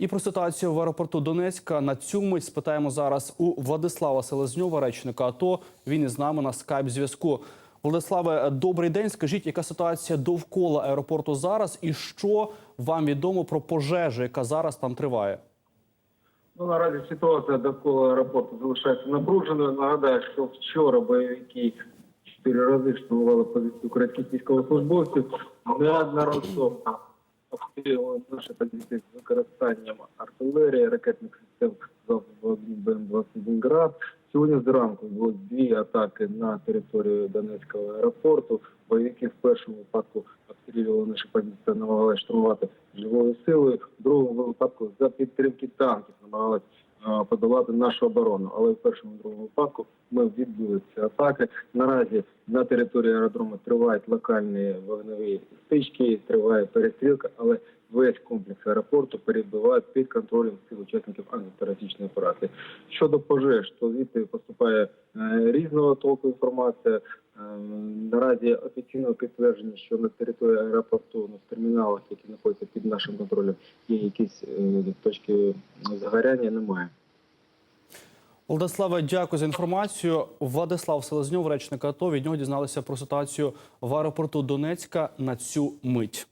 І про ситуацію в аеропорту Донецька на цю мить спитаємо зараз у Владислава Селезньова, речника АТО. Він із нами на скайп зв'язку. Владиславе, добрий день. Скажіть, яка ситуація довкола аеропорту зараз, і що вам відомо про пожежу, яка зараз там триває? Ну, наразі ситуація довкола аеропорту залишається напруженою. Нагадаю, що вчора бойовики чотири рази штурмували позицію українських військовослужбовців. Неодноразово обстрілювали наші позиції з використанням артилерії, ракетних систем залпового БМ-21 «Град». Сьогодні зранку було дві атаки на територію Донецького аеропорту. Бойовики в першому випадку обстрілювали наші позиції, намагалися штурмувати живою силою. В другому випадку за підтримки танків намагалися подолати нашу оборону. Але в першому другому випадку ми відбили ці атаки. Наразі на території аеродрому тривають локальні вогневі стички, триває перестрілка, але весь комплекс аеропорту перебуває під контролем всіх учасників антитерористичної операції. Щодо пожеж, то звідти поступає е, різного толку інформація. Наразі офіційного підтвердження, що на території аеропорту на в терміналах, які знаходяться під нашим контролем, є якісь е, точки загоряння, немає. Владиславе, дякую за інформацію. Владислав Селезньов, речник АТО. Від нього дізналися про ситуацію в аеропорту Донецька на цю мить.